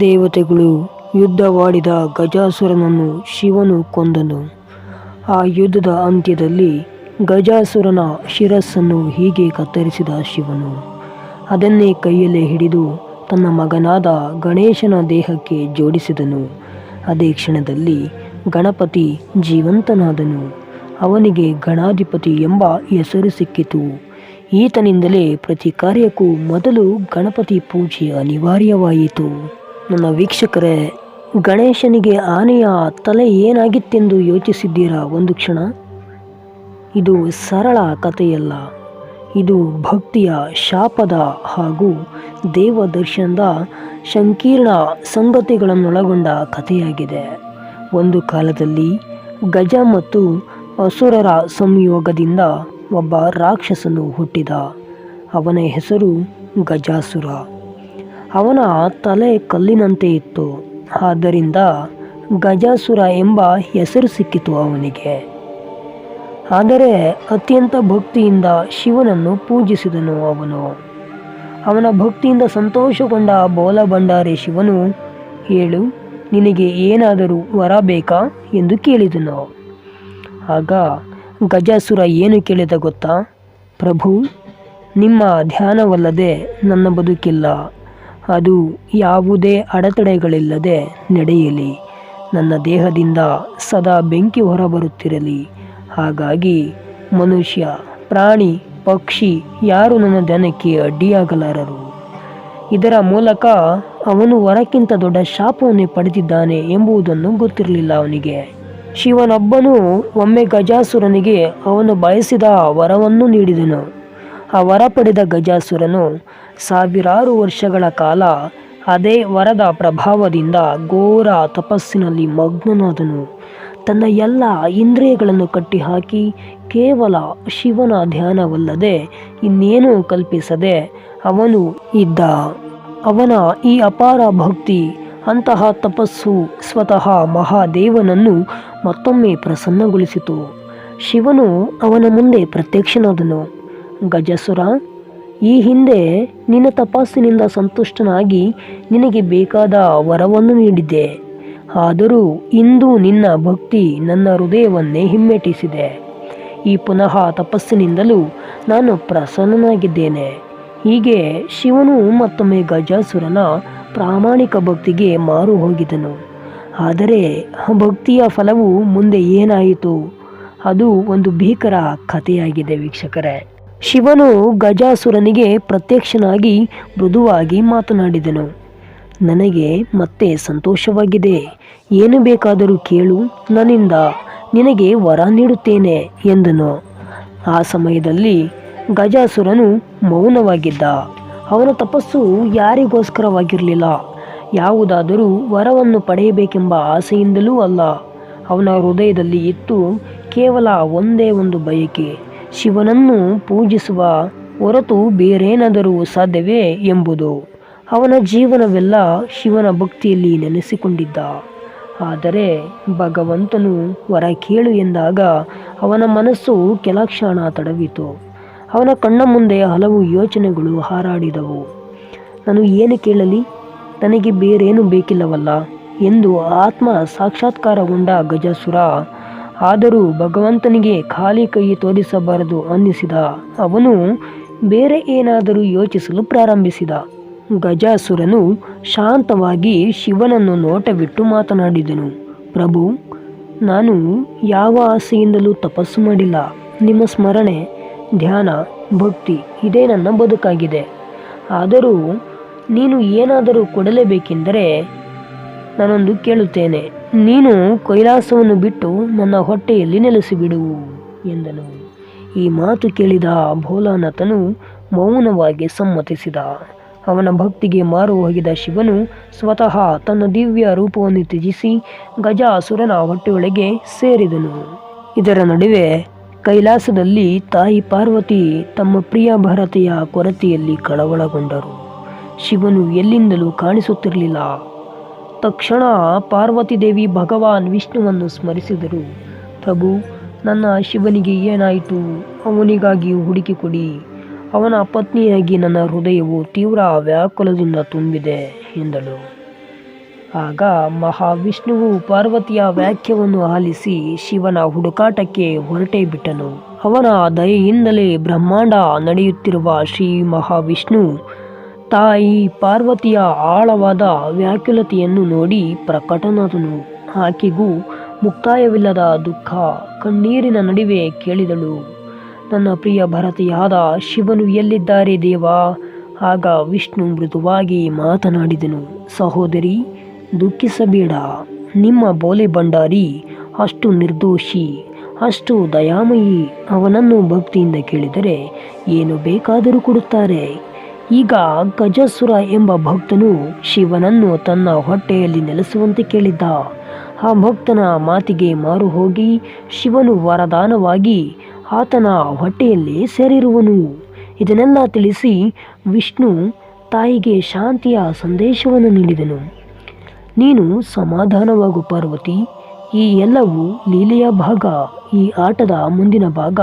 ದೇವತೆಗಳು ಯುದ್ಧವಾಡಿದ ಗಜಾಸುರನನ್ನು ಶಿವನು ಕೊಂದನು. ಆ ಯುದ್ಧದ ಅಂತ್ಯದಲ್ಲಿ ಗಜಾಸುರನ ಶಿರಸ್ಸನ್ನು ಹೀಗೆ ಕತ್ತರಿಸಿದ ಶಿವನು. ಅದನ್ನೇ ಕೈಯಲ್ಲೇ ಹಿಡಿದು ತನ್ನ ಮಗನಾದ ಗಣೇಶನ ದೇಹಕ್ಕೆ ಜೋಡಿಸಿದನು. ಅದೇ ಕ್ಷಣದಲ್ಲಿ ಗಣಪತಿ ಜೀವಂತನಾದನು. ಅವನಿಗೆ ಗಣಾಧಿಪತಿ ಎಂಬ ಹೆಸರು ಸಿಕ್ಕಿತು. ಈತನಿಂದಲೇ ಪ್ರತಿ ಕಾರ್ಯಕ್ಕೂ ಮೊದಲು ಗಣಪತಿ ಪೂಜೆ ಅನಿವಾರ್ಯವಾಯಿತು. ನನ್ನ ವೀಕ್ಷಕರೇ, ಗಣೇಶನಿಗೆ ಆನೆಯ ತಲೆ ಏನಾಗಿತ್ತೆಂದು ಯೋಚಿಸಿದ್ದೀರಾ ಒಂದು ಕ್ಷಣ? ಇದು ಸರಳ ಕಥೆಯಲ್ಲ. ಇದು ಭಕ್ತಿಯ ಶಾಪದ ಹಾಗೂ ದೇವ ದರ್ಶನದ ಸಂಕೀರ್ಣ ಸಂಗತಿಗಳನ್ನೊಳಗೊಂಡ ಕಥೆಯಾಗಿದೆ. ಒಂದು ಕಾಲದಲ್ಲಿ ಗಜ ಮತ್ತು ಅಸುರರ ಸಂಯೋಗದಿಂದ ಒಬ್ಬ ರಾಕ್ಷಸನು ಹುಟ್ಟಿದ. ಅವನ ಹೆಸರು ಗಜಾಸುರ. ಅವನ ತಲೆ ಕಲ್ಲಿನಂತೆ ಇತ್ತು. ಆದ್ದರಿಂದ ಗಜಾಸುರ ಎಂಬ ಹೆಸರು ಸಿಕ್ಕಿತು ಅವನಿಗೆ. ಆದರೆ ಅತ್ಯಂತ ಭಕ್ತಿಯಿಂದ ಶಿವನನ್ನು ಪೂಜಿಸಿದನು ಅವನು. ಅವನ ಭಕ್ತಿಯಿಂದ ಸಂತೋಷಗೊಂಡ ಬೋಲ ಭಂಡಾರಿ ಶಿವನು, ಹೇಳು, ನಿನಗೆ ಏನಾದರೂ ವರ ಬೇಕಾ? ಎಂದು ಕೇಳಿದನು. ಆಗ ಗಜಾಸುರ ಏನು ಕೇಳಿದ ಗೊತ್ತಾ? ಪ್ರಭು, ನಿಮ್ಮ ಧ್ಯಾನವಲ್ಲದೆ ನನ್ನ ಬದುಕಿಲ್ಲ. ಅದು ಯಾವುದೇ ಅಡೆತಡೆಗಳಿಲ್ಲದೆ ನಡೆಯಲಿ. ನನ್ನ ದೇಹದಿಂದ ಸದಾ ಬೆಂಕಿ ಹೊರಬರುತ್ತಿರಲಿ. ಹಾಗಾಗಿ ಮನುಷ್ಯ, ಪ್ರಾಣಿ, ಪಕ್ಷಿ ಯಾರು ನನ್ನ ಧ್ಯಾನಕ್ಕೆ ಅಡ್ಡಿಯಾಗಲಾರರು. ಇದರ ಮೂಲಕ ಅವನು ವರಕ್ಕಿಂತ ದೊಡ್ಡ ಶಾಪವನ್ನೇ ಪಡೆದಿದ್ದಾನೆ ಎಂಬುದನ್ನು ಗೊತ್ತಿರಲಿಲ್ಲ ಅವನಿಗೆ. ಶಿವನೊಬ್ಬನು ಒಮ್ಮೆ ಗಜಾಸುರನಿಗೆ ಅವನು ಬಯಸಿದ ವರವನ್ನು ನೀಡಿದನು. ಆ ವರ ಪಡೆದ ಗಜಾಸುರನು ಸಾವಿರಾರು ವರ್ಷಗಳ ಕಾಲ ಅದೇ ವರದ ಪ್ರಭಾವದಿಂದ ಘೋರ ತಪಸ್ಸಿನಲ್ಲಿ ಮಗ್ನನಾದನು. ತನ್ನ ಎಲ್ಲ ಇಂದ್ರಿಯಗಳನ್ನು ಕಟ್ಟಿಹಾಕಿ ಕೇವಲ ಶಿವನ ಧ್ಯಾನವಲ್ಲದೆ ಇನ್ನೇನೂ ಕಲ್ಪಿಸದೆ ಅವನು ಇದ್ದ. ಅವನ ಈ ಅಪಾರ ಭಕ್ತಿ, ಅಂತಹ ತಪಸ್ಸು ಸ್ವತಃ ಮಹಾದೇವನನ್ನು ಮತ್ತೊಮ್ಮೆ ಪ್ರಸನ್ನಗೊಳಿಸಿತು. ಶಿವನು ಅವನ ಮುಂದೆ ಪ್ರತ್ಯಕ್ಷನಾದನು. ಗಜಸುರ ಈ ಹಿಂದೆ ನಿನ್ನ ತಪಸ್ಸಿನಿಂದ ಸಂತುಷ್ಟನಾಗಿ ನಿನಗೆ ಬೇಕಾದ ವರವನ್ನು ನೀಡಿದ್ದೆ. ಆದರೂ ಇಂದು ನಿನ್ನ ಭಕ್ತಿ ನನ್ನ ಹೃದಯವನ್ನೇ ಹಿಮ್ಮೆಟ್ಟಿಸಿದೆ. ಈ ಪುನಃ ತಪಸ್ಸಿನಿಂದಲೂ ನಾನು ಪ್ರಸನ್ನನಾಗಿದ್ದೇನೆ. ಹೀಗೆ ಶಿವನು ಮತ್ತೊಮ್ಮೆ ಗಜಾಸುರನ ಪ್ರಾಮಾಣಿಕ ಭಕ್ತಿಗೆ ಮಾರು ಹೋಗಿದನು. ಆದರೆ ಭಕ್ತಿಯ ಫಲವು ಮುಂದೆ ಏನಾಯಿತು? ಅದು ಒಂದು ಭೀಕರ ಕಥೆಯಾಗಿದೆ ವೀಕ್ಷಕರೇ. ಶಿವನು ಗಜಾಸುರನಿಗೆ ಪ್ರತ್ಯಕ್ಷನಾಗಿ ಮೃದುವಾಗಿ ಮಾತನಾಡಿದನು. ನನಗೆ ಮತ್ತೆ ಸಂತೋಷವಾಗಿದೆ. ಏನು ಬೇಕಾದರೂ ಕೇಳು, ನನ್ನಿಂದ ನಿನಗೆ ವರ ನೀಡುತ್ತೇನೆ ಎಂದನು. ಆ ಸಮಯದಲ್ಲಿ ಗಜಾಸುರನು ಮೌನವಾಗಿದ್ದ. ಅವನ ತಪಸ್ಸು ಯಾರಿಗೋಸ್ಕರವಾಗಿರಲಿಲ್ಲ. ಯಾವುದಾದರೂ ವರವನ್ನು ಪಡೆಯಬೇಕೆಂಬ ಆಸೆಯಿಂದಲೂ ಅಲ್ಲ. ಅವನ ಹೃದಯದಲ್ಲಿ ಇತ್ತು ಕೇವಲ ಒಂದೇ ಒಂದು ಬಯಕೆ. ಶಿವನನ್ನು ಪೂಜಿಸುವ ಹೊರತು ಬೇರೇನಾದರೂ ಸಾಧ್ಯವೇ ಎಂಬುದು. ಅವನ ಜೀವನವೆಲ್ಲ ಶಿವನ ಭಕ್ತಿಯಲ್ಲಿ ನೆನೆಸಿಕೊಂಡಿದ್ದ ಆದರೆ ಭಗವಂತನು ವರ ಕೇಳು ಎಂದಾಗ ಅವನ ಮನಸ್ಸು ಕೆಲಕ್ಷಣ ತಡವಿತು. ಅವನ ಕಣ್ಣ ಮುಂದೆ ಹಲವು ಯೋಚನೆಗಳು ಹಾರಾಡಿದವು. ನಾನು ಏನು ಕೇಳಲಿ? ನನಗೆ ಬೇರೇನು ಬೇಕಿಲ್ಲವಲ್ಲ ಎಂದು ಆತ್ಮ ಸಾಕ್ಷಾತ್ಕಾರಗೊಂಡ ಗಜಸುರ ಆದರೂ ಭಗವಂತನಿಗೆ ಖಾಲಿ ಕೈ ತೋರಿಸಬಾರದು ಅನ್ನಿಸಿದ. ಅವನು ಬೇರೆ ಏನಾದರೂ ಯೋಚಿಸಲು ಪ್ರಾರಂಭಿಸಿದ. ಗಜಾಸುರನು ಶಾಂತವಾಗಿ ಶಿವನನ್ನು ನೋಟವಿಟ್ಟು ಮಾತನಾಡಿದನು. ಪ್ರಭು, ನಾನು ಯಾವ ಆಸೆಯಿಂದಲೂ ತಪಸ್ಸು ಮಾಡಿಲ್ಲ. ನಿಮ್ಮ ಸ್ಮರಣೆ, ಧ್ಯಾನ, ಭಕ್ತಿ ಇದೇ ನನ್ನ ಬದುಕಾಗಿದೆ. ಆದರೂ ನೀನು ಏನಾದರೂ ಕೊಡಲೇಬೇಕೆಂದರೆ ನಾನೊಂದು ಕೇಳುತ್ತೇನೆ. ನೀನು ಕೈಲಾಸವನ್ನು ಬಿಟ್ಟು ನನ್ನ ಹೊಟ್ಟೆಯಲ್ಲಿ ನೆಲೆಸಿಬಿಡು, ಎಂದನು. ಈ ಮಾತು ಕೇಳಿದ ಭೋಲಾನಾಥನು ಮೌನವಾಗಿ ಸಮ್ಮತಿಸಿದ. ಅವನ ಭಕ್ತಿಗೆ ಮಾರು ಹೋಗಿದ ಶಿವನು ಸ್ವತಃ ತನ್ನ ದಿವ್ಯ ರೂಪವನ್ನು ತ್ಯಜಿಸಿ ಗಜಾಸುರನ ಹೊಟ್ಟೆಯೊಳಗೆ ಸೇರಿದನು. ಇದರ ನಡುವೆ ಕೈಲಾಸದಲ್ಲಿ ತಾಯಿ ಪಾರ್ವತಿ ತಮ್ಮ ಪ್ರಿಯ ಭರತೆಯ ಕೊರತೆಯಲ್ಲಿ ಕಳವಳಗೊಂಡರು. ಶಿವನು ಎಲ್ಲಿಂದಲೂ ಕಾಣಿಸುತ್ತಿರಲಿಲ್ಲ. ತಕ್ಷಣ ಪಾರ್ವತಿ ದೇವಿ ಭಗವಾನ್ ವಿಷ್ಣುವನ್ನು ಸ್ಮರಿಸಿದರು. ಪ್ರಭು, ನನ್ನ ಶಿವನಿಗೆ ಏನಾಯಿತು? ಅವನಿಗಾಗಿ ಹುಡುಕಿಕೊಡಿ ಅವನ ಪತ್ನಿಯಾಗಿ ನನ್ನ ಹೃದಯವು ತೀವ್ರ ವ್ಯಾಕುಲದಿಂದ ತುಂಬಿದೆ ಎಂದಳು. ಆಗ ಮಹಾವಿಷ್ಣುವು ಪಾರ್ವತಿಯ ವ್ಯಾಖ್ಯವನ್ನು ಆಲಿಸಿ ಶಿವನ ಹುಡುಕಾಟಕ್ಕೆ ಹೊರಟೇ ಬಿಟ್ಟನು. ಅವನ ದಯೆಯಿಂದಲೇ ಬ್ರಹ್ಮಾಂಡ ನಡೆಯುತ್ತಿರುವ ಶ್ರೀ ಮಹಾವಿಷ್ಣು ತಾಯಿ ಪಾರ್ವತಿಯ ಆಳವಾದ ವ್ಯಾಕುಲತೆಯನ್ನು ನೋಡಿ ಪ್ರಕಟನಾದನು. ಆಕೆಗೂ ಮುಕ್ತಾಯವಿಲ್ಲದ ದುಃಖ ಕಣ್ಣೀರಿನ ನಡುವೆ ಕೇಳಿದಳು. ನನ್ನ ಪ್ರಿಯ ಭರತೆಯಾದ ಶಿವನು ಎಲ್ಲಿದ್ದಾರೆ ದೇವ? ಆಗ ವಿಷ್ಣು ಮೃದುವಾಗಿ ಮಾತನಾಡಿದನು. ಸಹೋದರಿ, ದುಃಖಿಸಬೇಡ. ನಿಮ್ಮ ಬೋಲೆ ಭಂಡಾರಿ ಅಷ್ಟು ನಿರ್ದೋಷಿ, ಅಷ್ಟು ದಯಾಮಯಿ. ಅವನನ್ನು ಭಕ್ತಿಯಿಂದ ಕೇಳಿದರೆ ಏನು ಬೇಕಾದರೂ ಕೊಡುತ್ತಾರೆ. ಈಗ ಗಜಸುರ ಎಂಬ ಭಕ್ತನು ಶಿವನನ್ನು ತನ್ನ ಹೊಟ್ಟೆಯಲ್ಲಿ ನೆಲೆಸುವಂತೆ ಕೇಳಿದ್ದ. ಆ ಭಕ್ತನ ಮಾತಿಗೆ ಮಾರು ಹೋಗಿ ಶಿವನು ವರದಾನವಾಗಿ ಆತನ ಹೊಟ್ಟೆಯಲ್ಲಿ ಸೇರಿರುವನು. ಇದನ್ನೆಲ್ಲ ತಿಳಿಸಿ ವಿಷ್ಣು ತಾಯಿಗೆ ಶಾಂತಿಯ ಸಂದೇಶವನ್ನು ನೀಡಿದನು. ನೀನು ಸಮಾಧಾನವಾಗು ಪಾರ್ವತಿ. ಈ ಎಲ್ಲವೂ ಲೀಲೆಯ ಭಾಗ, ಈ ಆಟದ ಮುಂದಿನ ಭಾಗ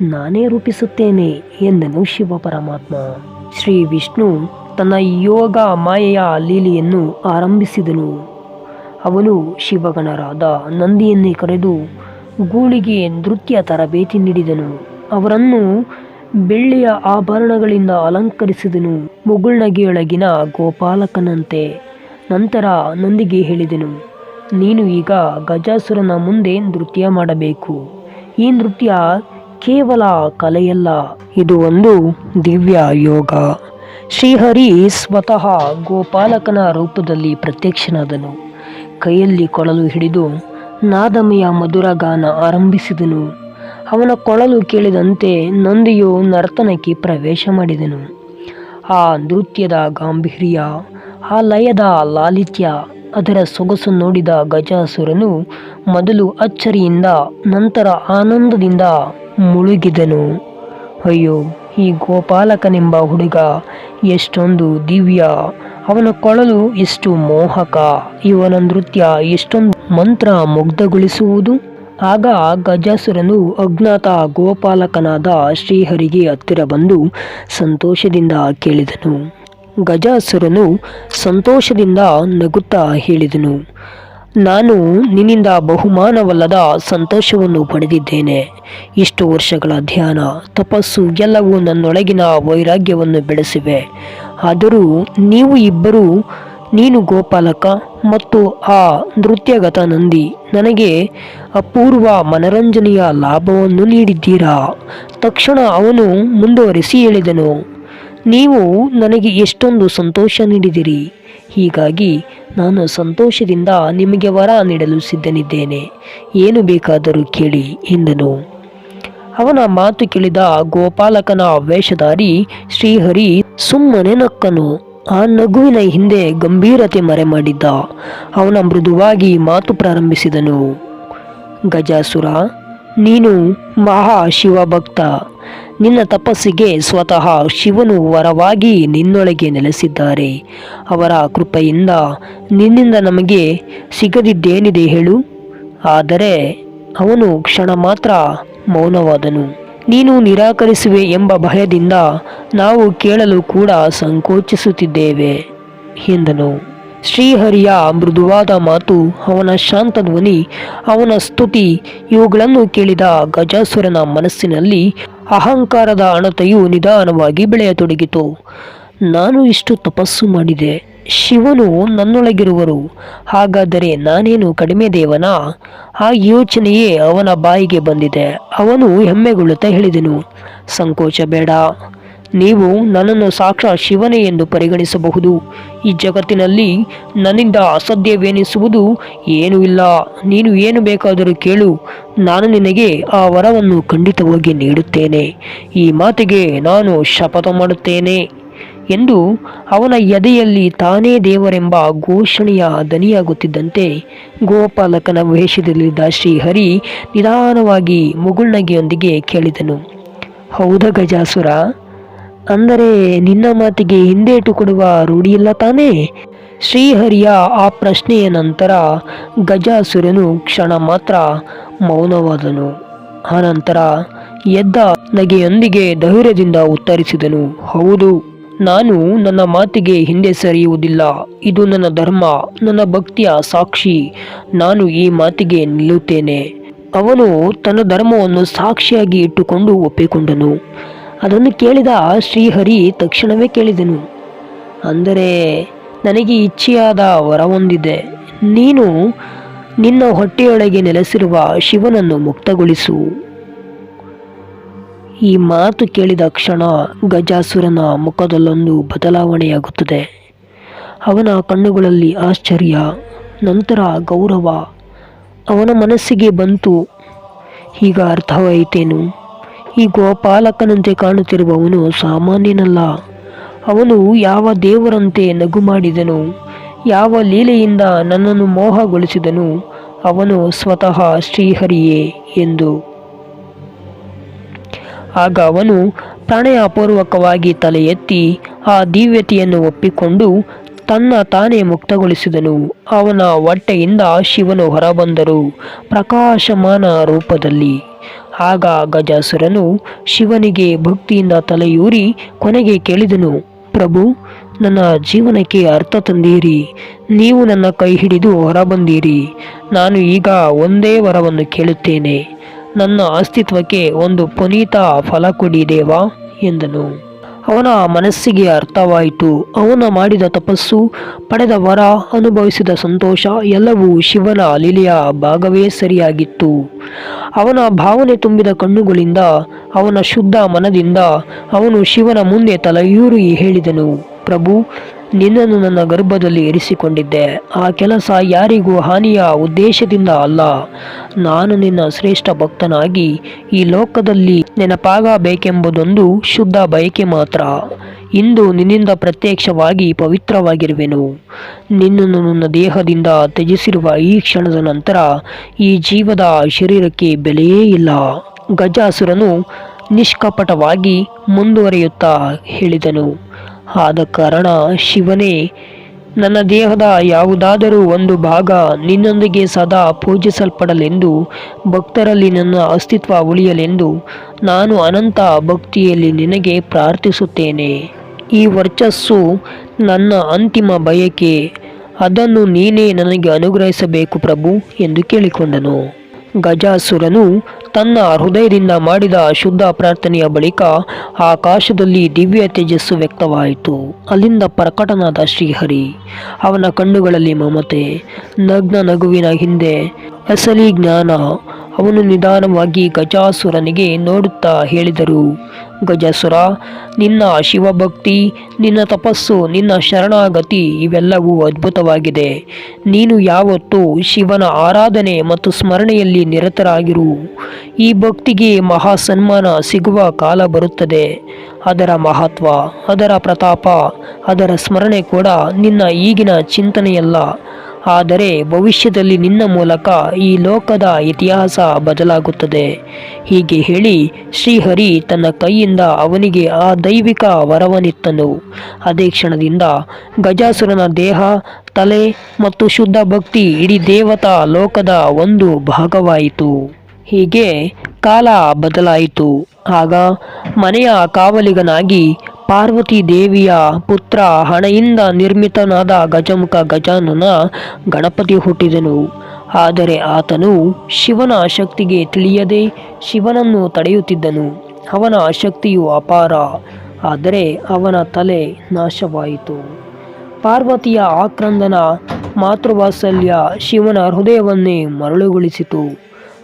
ನಾನೇ ರೂಪಿಸುತ್ತೇನೆ ಎಂದನು ಶಿವ ಪರಮಾತ್ಮ. ಶ್ರೀ ವಿಷ್ಣು ತನ್ನ ಯೋಗ ಮಾಯೆಯ ಲೀಲೆಯನ್ನು ಆರಂಭಿಸಿದನು. ಅವನು ಶಿವಗಣರಾದ ನಂದಿಯನ್ನೇ ಕರೆದು ಗೂಳಿಗೆ ನೃತ್ಯ ತರಬೇತಿ ನೀಡಿದನು. ಅವರನ್ನು ಬೆಳ್ಳಿಯ ಆಭರಣಗಳಿಂದ ಅಲಂಕರಿಸಿದನು ಮುಗುಳ್ನಗೆಯೊಳಗಿನ ಗೋಪಾಲಕನಂತೆ. ನಂತರ ನಂದಿಗೆ ಹೇಳಿದನು, ನೀನು ಈಗ ಗಜಾಸುರನ ಮುಂದೆ ನೃತ್ಯ ಮಾಡಬೇಕು. ಈ ನೃತ್ಯ ಕೇವಲ ಕಲೆಯಲ್ಲ, ಇದು ಒಂದು ದಿವ್ಯ ಯೋಗ. ಶ್ರೀಹರಿ ಸ್ವತಃ ಗೋಪಾಲಕನ ರೂಪದಲ್ಲಿ ಪ್ರತ್ಯಕ್ಷನಾದನು. ಕೈಯಲ್ಲಿ ಕೊಳಲು ಹಿಡಿದು ನಾದಮಯ ಮಧುರ ಗಾನ ಆರಂಭಿಸಿದನು. ಅವನ ಕೊಳಲು ಕೇಳಿದಂತೆ ನಂದಿಯು ನರ್ತನಕ್ಕೆ ಪ್ರವೇಶ ಮಾಡಿದನು. ಆ ನೃತ್ಯದ ಗಾಂಭೀರ್ಯ, ಆ ಲಯದ ಲಾಲಿತ್ಯ, ಅದರ ಸೊಗಸು ನೋಡಿದ ಗಜಾಸುರನು ಮೊದಲು ಅಚ್ಚರಿಯಿಂದ, ನಂತರ ಆನಂದದಿಂದ ಮುಳುಗಿದನು. ಅಯ್ಯೋ, ಈ ಗೋಪಾಲಕನೆಂಬ ಹುಡುಗ ಎಷ್ಟೊಂದು ದಿವ್ಯ, ಅವನ ಕೊಳಲು ಎಷ್ಟು ಮೋಹಕ, ಇವನ ನೃತ್ಯ ಎಷ್ಟೊಂದು ಮಂತ್ರ ಮುಗ್ಧಗೊಳಿಸುವುದು ಆಗ ಗಜಾಸುರನು ಅಜ್ಞಾತ ಗೋಪಾಲಕನಾದ ಶ್ರೀಹರಿಗೆ ಹತ್ತಿರ ಬಂದು ಸಂತೋಷದಿಂದ ಕೇಳಿದನು. ಗಜಾಸುರನು ಸಂತೋಷದಿಂದ ನಗುತ್ತಾ ಹೇಳಿದನು. ನಾನು ನಿನ್ನಿಂದ ಬಹುಮಾನವಲ್ಲದ ಸಂತೋಷವನ್ನು ಪಡೆದಿದ್ದೇನೆ. ಇಷ್ಟು ವರ್ಷಗಳ ಧ್ಯಾನ, ತಪಸ್ಸು ಎಲ್ಲವೂ ನನ್ನೊಳಗಿನ ವೈರಾಗ್ಯವನ್ನು ಬೆಳೆಸಿವೆ. ಆದರೂ ನೀವು ಇಬ್ಬರೂ, ನೀನು ಗೋಪಾಲಕ ಮತ್ತು ಆ ನೃತ್ಯಗತ ನಂದಿ, ನನಗೆ ಅಪೂರ್ವ ಮನರಂಜನೆಯ ಲಾಭವನ್ನು ನೀಡಿದ್ದೀರಾ? ತಕ್ಷಣ ಅವನು ಮುಂದುವರಿಸಿ ಹೇಳಿದನು, ನೀವು ನನಗೆ ಎಷ್ಟೊಂದು ಸಂತೋಷ ನೀಡಿದಿರಿ. ಹೀಗಾಗಿ ನಾನು ಸಂತೋಷದಿಂದ ನಿಮಗೆ ವರ ನೀಡಲು ಸಿದ್ಧನಿದ್ದೇನೆ. ಏನು ಬೇಕಾದರೂ ಕೇಳಿ, ಎಂದನು. ಅವನ ಮಾತು ಕೇಳಿದ ಗೋಪಾಲಕನ ವೇಷಧಾರಿ ಶ್ರೀಹರಿ ಸುಮ್ಮನೆ ನಕ್ಕನು. ಆ ನಗುವಿನ ಹಿಂದೆ ಗಂಭೀರತೆ ಮರೆಮಾಡಿದ್ದ. ಅವನ ಮೃದುವಾಗಿ ಮಾತು ಪ್ರಾರಂಭಿಸಿದನು. ಗಜಾಸುರ, ನೀನು ಮಹಾ ಶಿವಭಕ್ತ ನಿನ್ನ ತಪಸ್ಸಿಗೆ ಸ್ವತಃ ಶಿವನು ವರವಾಗಿ ನಿನ್ನೊಳಗೆ ನೆಲೆಸಿದ್ದಾರೆ. ಅವರ ಕೃಪೆಯಿಂದ ನಿನ್ನಿಂದ ನಮಗೆ ಸಿಗದಿದ್ದೇನಿದೆ ಹೇಳು. ಆದರೆ ಅವನು ಕ್ಷಣ ಮಾತ್ರ ಮೌನವಾದನು. ನೀನು ನಿರಾಕರಿಸುವೆ ಎಂಬ ಭಯದಿಂದ ನಾವು ಕೇಳಲು ಕೂಡ ಸಂಕೋಚಿಸುತ್ತಿದ್ದೇವೆ, ಎಂದನು. ಶ್ರೀಹರಿಯ ಮೃದುವಾದ ಮಾತು, ಅವನ ಶಾಂತ ಧ್ವನಿ, ಅವನ ಸ್ತುತಿ, ಇವುಗಳನ್ನು ಕೇಳಿದ ಗಜಾಸುರನ ಮನಸ್ಸಿನಲ್ಲಿ ಅಹಂಕಾರದ ಅಣತೆಯು ನಿಧಾನವಾಗಿ ಬೆಳೆಯತೊಡಗಿತು. ನಾನು ಇಷ್ಟು ತಪಸ್ಸು ಮಾಡಿದೆ, ಶಿವನು ನನ್ನೊಳಗಿರುವರು, ಹಾಗಾದರೆ ನಾನೇನು ಕಡಿಮೆ ದೇವನಾ? ಆ ಯೋಚನೆಯೇ ಅವನ ಬಾಯಿಗೆ ಬಂದಿದೆ, ಅವನು ಹೆಮ್ಮೆಗೊಳ್ಳುತ್ತಾ ಹೇಳಿದನು. ಸಂಕೋಚ ಬೇಡ. ನೀವು ನನ್ನನ್ನು ಸಾಕ್ಷಾತ್ ಶಿವನೇ ಎಂದು ಪರಿಗಣಿಸಬಹುದು. ಈ ಜಗತ್ತಿನಲ್ಲಿ ನನ್ನಿಂದ ಅಸಾಧ್ಯವೆನಿಸುವುದು ಏನೂ ಇಲ್ಲ. ನೀನು ಏನು ಬೇಕಾದರೂ ಕೇಳು. ನಾನು ನಿನಗೆ ಆ ವರವನ್ನು ಖಂಡಿತವಾಗಿ ನೀಡುತ್ತೇನೆ. ಈ ಮಾತಿಗೆ ನಾನು ಶಪಥ ಮಾಡುತ್ತೇನೆ ಎಂದು ಅವನ ಎದೆಯಲ್ಲಿ ತಾನೇ ದೇವರೆಂಬ ಘೋಷಣೆಯ ದನಿಯಾಗುತ್ತಿದ್ದಂತೆ ಗೋಪಾಲಕನ ವೇಷದಲ್ಲಿದ್ದ ಶ್ರೀಹರಿ ನಿಧಾನವಾಗಿ ಮುಗುಳ್ನಗೆಯೊಂದಿಗೆ ಕೇಳಿದನು. ಹೌದ ಗಜಾಸುರ? ಅಂದರೆ ನಿನ್ನ ಮಾತಿಗೆ ಹಿಂದೇಟು ಕೊಡುವ ರೂಢಿಯಿಲ್ಲ ತಾನೇ? ಶ್ರೀಹರಿಯ ಆ ಪ್ರಶ್ನೆಯ ನಂತರ ಗಜಾಸುರನು ಕ್ಷಣ ಮಾತ್ರ ಮೌನವಾದನು. ಆನಂತರ ಎದ್ದ ನಗೆಯೊಂದಿಗೆ ಧೈರ್ಯದಿಂದ ಉತ್ತರಿಸಿದನು, ಹೌದು, ನಾನು ನನ್ನ ಮಾತಿಗೆ ಹಿಂದೆ ಸರಿಯುವುದಿಲ್ಲ. ಇದು ನನ್ನ ಧರ್ಮ, ನನ್ನ ಭಕ್ತಿಯ ಸಾಕ್ಷಿ. ನಾನು ಈ ಮಾತಿಗೆ ನಿಲ್ಲುತ್ತೇನೆ. ಅವನು ತನ್ನ ಧರ್ಮವನ್ನು ಸಾಕ್ಷಿಯಾಗಿ ಇಟ್ಟುಕೊಂಡು ಒಪ್ಪಿಕೊಂಡನು. ಅದನ್ನು ಕೇಳಿದ ಶ್ರೀಹರಿ ತಕ್ಷಣವೇ ಕೇಳಿದೆನು. ಅಂದರೆ ನನಗೆ ಇಚ್ಛೆಯಾದ ವರವೊಂದಿದೆ ನೀನು ನಿನ್ನ ಹೊಟ್ಟೆಯೊಳಗೆ ನೆಲೆಸಿರುವ ಶಿವನನ್ನು ಮುಕ್ತಗೊಳಿಸು. ಈ ಮಾತು ಕೇಳಿದ ಕ್ಷಣ ಗಜಾಸುರನ ಮುಖದಲ್ಲೊಂದು ಬದಲಾವಣೆಯಾಗುತ್ತದೆ. ಅವನ ಕಣ್ಣುಗಳಲ್ಲಿ ಆಶ್ಚರ್ಯ, ನಂತರ ಗೌರವ ಅವನ ಮನಸ್ಸಿಗೆ ಬಂತು. ಈಗ ಅರ್ಥವಾಯಿತೇನು? ಈ ಗೋಪಾಲಕನಂತೆ ಕಾಣುತ್ತಿರುವವನು ಸಾಮಾನ್ಯನಲ್ಲ. ಅವನು ಯಾವ ದೇವರಂತೆ ನಗು ಮಾಡಿದನು ಯಾವ ಲೀಲೆಯಿಂದ ನನ್ನನ್ನು ಮೋಹಗೊಳಿಸಿದನು, ಅವನು ಸ್ವತಃ ಶ್ರೀಹರಿಯೇ ಎಂದು. ಆಗ ಅವನು ಪ್ರಣಯಪೂರ್ವಕವಾಗಿ ತಲೆ ಎತ್ತಿ ಆ ದಿವ್ಯತೆಯನ್ನು ಒಪ್ಪಿಕೊಂಡು ತನ್ನ ತಾನೇ ಮುಕ್ತಗೊಳಿಸಿದನು. ಅವನ ಹೊಟ್ಟೆಯಿಂದ ಶಿವನು ಹೊರಬಂದರು ಪ್ರಕಾಶಮಾನ ರೂಪದಲ್ಲಿ. ಆಗ ಗಜಾಸುರನು ಶಿವನಿಗೆ ಭಕ್ತಿಯಿಂದ ತಲೆಯೂರಿ ಕೊನೆಗೆ ಕೇಳಿದನು, ಪ್ರಭು, ನನ್ನ ಜೀವನಕ್ಕೆ ಅರ್ಥ ತಂದೀರಿ. ನೀವು ನನ್ನ ಕೈ ಹಿಡಿದು ಹೊರಬಂದೀರಿ. ನಾನು ಈಗ ಒಂದೇ ವರವನ್ನು ಕೇಳುತ್ತೇನೆ. ನನ್ನ ಅಸ್ತಿತ್ವಕ್ಕೆ ಒಂದು ಪುನೀತ ಫಲ ಕೊಡಿ ದೇವಾ, ಎಂದನು. ಅವನ ಮನಸ್ಸಿಗೆ ಅರ್ಥವಾಯಿತು. ಅವನ ಮಾಡಿದ ತಪಸ್ಸು, ಪಡೆದ ವರ, ಅನುಭವಿಸಿದ ಸಂತೋಷ, ಎಲ್ಲವೂ ಶಿವನ ಲೀಲೆಯ ಭಾಗವೇ ಸರಿಯಾಗಿತ್ತು. ಅವನ ಭಾವನೆ ತುಂಬಿದ ಕಣ್ಣುಗಳಿಂದ, ಅವನ ಶುದ್ಧ ಮನದಿಂದ ಅವನು ಶಿವನ ಮುಂದೆ ತಲೆಯೂರಿ ಹೇಳಿದನು, ಪ್ರಭು, ನಿನ್ನನ್ನು ನನ್ನ ಗರ್ಭದಲ್ಲಿ ಇರಿಸಿಕೊಂಡಿದ್ದೆ. ಆ ಕೆಲಸ ಯಾರಿಗೂ ಹಾನಿಯ ಉದ್ದೇಶದಿಂದ ಅಲ್ಲ. ನಾನು ನಿನ್ನ ಶ್ರೇಷ್ಠ ಭಕ್ತನಾಗಿ ಈ ಲೋಕದಲ್ಲಿ ನೆನಪಾಗಬೇಕೆಂಬುದೊಂದು ಶುದ್ಧ ಬಯಕೆ ಮಾತ್ರ. ಇಂದು ನಿನ್ನಿಂದ ಪ್ರತ್ಯಕ್ಷವಾಗಿ ಪವಿತ್ರವಾಗಿರುವೆನು. ನಿನ್ನನ್ನು ನನ್ನ ದೇಹದಿಂದ ತ್ಯಜಿಸಿರುವ ಈ ಕ್ಷಣದ ನಂತರ ಈ ಜೀವದ ಶರೀರಕ್ಕೆ ಬೆಲೆಯೇ ಇಲ್ಲ. ಗಜಾಸುರನು ನಿಷ್ಕಪಟವಾಗಿ ಮುಂದುವರಿಯುತ್ತಾ ಹೇಳಿದನು. ಆದ ಕಾರಣ ಶಿವನೇ ನನ್ನ ದೇಹದ ಯಾವುದಾದರೂ ಒಂದು ಭಾಗ ನಿನ್ನೊಂದಿಗೆ ಸದಾ ಪೂಜಿಸಲ್ಪಡಲೆಂದು, ಭಕ್ತರಲ್ಲಿ ನನ್ನ ಅಸ್ತಿತ್ವ ಉಳಿಯಲೆಂದು ನಾನು ಅನಂತ ಭಕ್ತಿಯಲ್ಲಿ ನಿನಗೆ ಪ್ರಾರ್ಥಿಸುತ್ತೇನೆ. ಈ ವರ್ಚಸ್ಸು ನನ್ನ ಅಂತಿಮ ಬಯಕೆ. ಅದನ್ನು ನೀನೇ ನನಗೆ ಅನುಗ್ರಹಿಸಬೇಕು ಪ್ರಭು ಎಂದು ಕೇಳಿಕೊಂಡನು. ಗಜಾಸುರನು ತನ್ನ ಹೃದಯದಿಂದ ಮಾಡಿದ ಶುದ್ಧ ಪ್ರಾರ್ಥನೆಯ ಬಳಿಕ ಆಕಾಶದಲ್ಲಿ ದಿವ್ಯ ತೇಜಸ್ಸು ವ್ಯಕ್ತವಾಯಿತು. ಅಲ್ಲಿಂದ ಪ್ರಕಟನಾದ ಶ್ರೀಹರಿ, ಅವನ ಕಣ್ಣುಗಳಲ್ಲಿ ಮಮತೆ, ನಗ್ನ ನಗುವಿನ ಹಿಂದೆ ಅಸಲಿ ಜ್ಞಾನ, ಅವನು ನಿಧಾನವಾಗಿ ಗಜಾಸುರನಿಗೆ ನೋಡುತ್ತಾ ಹೇಳಿದರು. ಗಜಾಸುರ, ನಿನ್ನ ಶಿವಭಕ್ತಿ, ನಿನ್ನ ತಪಸ್ಸು, ನಿನ್ನ ಶರಣಾಗತಿ ಇವೆಲ್ಲವೂ ಅದ್ಭುತವಾಗಿದೆ. ನೀನು ಯಾವತ್ತೂ ಶಿವನ ಆರಾಧನೆ ಮತ್ತು ಸ್ಮರಣೆಯಲ್ಲಿ ನಿರತರಾಗಿರು. ಈ ಭಕ್ತಿಗೆ ಮಹಾ ಸನ್ಮಾನ ಸಿಗುವ ಕಾಲ ಬರುತ್ತದೆ. ಅದರ ಮಹತ್ವ, ಅದರ ಪ್ರತಾಪ, ಅದರ ಸ್ಮರಣೆ ಕೂಡ ನಿನ್ನ ಈಗಿನ ಚಿಂತನೆಯಲ್ಲ. ಆದರೆ ಭವಿಷ್ಯದಲ್ಲಿ ನಿನ್ನ ಮೂಲಕ ಈ ಲೋಕದ ಇತಿಹಾಸ ಬದಲಾಗುತ್ತದೆ. ಹೀಗೆ ಹೇಳಿ ಶ್ರೀಹರಿ ತನ್ನ ಕೈಯಿಂದ ಅವನಿಗೆ ಆ ದೈವಿಕ ವರವನಿತ್ತನು. ಅದೇ ಕ್ಷಣದಿಂದ ಗಜಾಸುರನ ದೇಹ, ತಲೆ ಮತ್ತು ಶುದ್ಧ ಭಕ್ತಿ ಇಡೀ ದೇವತಾ ಲೋಕದ ಒಂದು ಭಾಗವಾಯಿತು. ಹೀಗೆ ಕಾಲ ಬದಲಾಯಿತು. ಆಗ ಮನೆಯ ಕಾವಲಿಗನಾಗಿ ಪಾರ್ವತಿ ದೇವಿಯ ಪುತ್ರ ಹಣೆಯಿಂದ ನಿರ್ಮಿತನಾದ ಗಜಮುಖ ಗಜಾನನ ಗಣಪತಿ ಹುಟ್ಟಿದನು. ಆದರೆ ಆತನು ಶಿವನ ಶಕ್ತಿಗೆ ತಿಳಿಯದೆ ಶಿವನನ್ನು ತಡೆಯುತ್ತಿದ್ದನು. ಅವನ ಶಕ್ತಿಯು ಅಪಾರ, ಆದರೆ ಅವನ ತಲೆ ನಾಶವಾಯಿತು. ಪಾರ್ವತಿಯ ಆಕ್ರಂದನ ಮಾತೃವಾತ್ಸಲ್ಯ ಶಿವನ ಹೃದಯವನ್ನೇ ಮರಳುಗೊಳಿಸಿತು.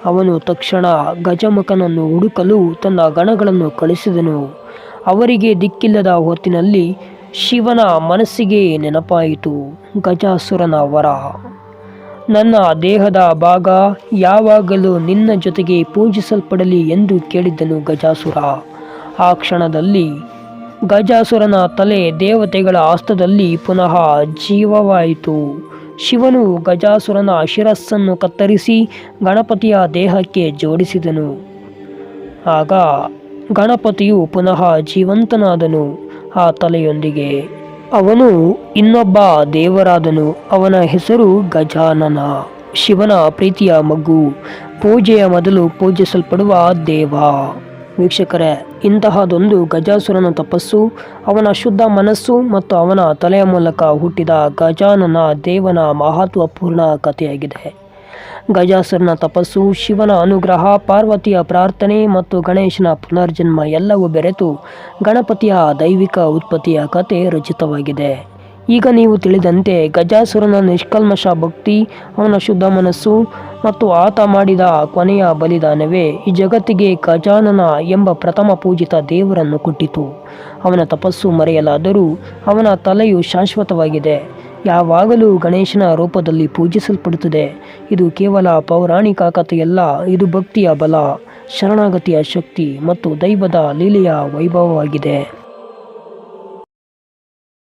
ಅವನು ತಕ್ಷಣ ಗಜಮುಖನನ್ನು ಹುಡುಕಲು ತನ್ನ ಗಣಗಳನ್ನು ಕಳಿಸಿದನು. ಅವರಿಗೆ ದಿಕ್ಕಿಲ್ಲದ ಹೊತ್ತಿನಲ್ಲಿ ಶಿವನ ಮನಸ್ಸಿಗೆ ನೆನಪಾಯಿತು ಗಜಾಸುರನ ವರ. ನನ್ನ ದೇಹದ ಭಾಗ ಯಾವಾಗಲೂ ನಿನ್ನ ಜೊತೆಗೆ ಪೂಜಿಸಲ್ಪಡಲಿ ಎಂದು ಕೇಳಿದ್ದನು ಗಜಾಸುರ. ಆ ಕ್ಷಣದಲ್ಲಿ ಗಜಾಸುರನ ತಲೆ ದೇವತೆಗಳ ಆಸ್ತದಲ್ಲಿ ಪುನಃ ಜೀವವಾಯಿತು. ಶಿವನು ಗಜಾಸುರನ ಶಿರಸ್ಸನ್ನು ಕತ್ತರಿಸಿ ಗಣಪತಿಯ ದೇಹಕ್ಕೆ ಜೋಡಿಸಿದನು. ಆಗ ಗಣಪತಿಯು ಪುನಃ ಜೀವಂತನಾದನು. ಆ ತಲೆಯೊಂದಿಗೆ ಅವನು ಇನ್ನೊಬ್ಬ ದೇವರಾದನು. ಅವನ ಹೆಸರು ಗಜಾನನ. ಶಿವನ ಪ್ರೀತಿಯ ಮಗು. ಪೂಜೆಯ ಮೊದಲು ಪೂಜಿಸಲ್ಪಡುವ ದೇವ. ವೀಕ್ಷಕರೇ, ಇಂತಹದೊಂದು ಗಜಾಸುರನ ತಪಸ್ಸು, ಅವನ ಶುದ್ಧ ಮನಸ್ಸು ಮತ್ತು ಅವನ ತಲೆಯ ಮೂಲಕ ಹುಟ್ಟಿದ ಗಜಾನನ ದೇವನ ಮಹತ್ವಪೂರ್ಣ ಕಥೆಯಾಗಿದೆ. ಗಜಾಸುರನ ತಪಸ್ಸು, ಶಿವನ ಅನುಗ್ರಹ, ಪಾರ್ವತಿಯ ಪ್ರಾರ್ಥನೆ ಮತ್ತು ಗಣೇಶನ ಪುನರ್ಜನ್ಮ ಎಲ್ಲವೂ ಬೆರೆತು ಗಣಪತಿಯ ದೈವಿಕ ಉತ್ಪತ್ತಿಯ ಕಥೆ ರಚಿತವಾಗಿದೆ. ಈಗ ನೀವು ತಿಳಿದಂತೆ ಗಜಾಸುರನ ನಿಷ್ಕಲ್ಮಶ ಭಕ್ತಿ, ಅವನ ಶುದ್ಧ ಮನಸ್ಸು ಮತ್ತು ಆತ ಮಾಡಿದ ಕೊನೆಯ ಬಲಿದಾನವೇ ಈ ಜಗತ್ತಿಗೆ ಗಜಾನನ ಎಂಬ ಪ್ರಥಮ ಪೂಜಿತ ದೇವರನ್ನು ಕೊಟ್ಟಿತು. ಅವನ ತಪಸ್ಸು ಮರೆಯಲಾದರೂ ಅವನ ತಲೆಯು ಶಾಶ್ವತವಾಗಿದೆ. ಯಾವಾಗಲೂ ಗಣೇಶನ ರೂಪದಲ್ಲಿ ಪೂಜಿಸಲ್ಪಡುತ್ತದೆ. ಇದು ಕೇವಲ ಪೌರಾಣಿಕ ಕಥೆಯಲ್ಲ, ಇದು ಭಕ್ತಿಯ ಬಲ, ಶರಣಾಗತಿಯ ಶಕ್ತಿ ಮತ್ತು ದೈವದ ಲೀಲೆಯ ವೈಭವವಾಗಿದೆ.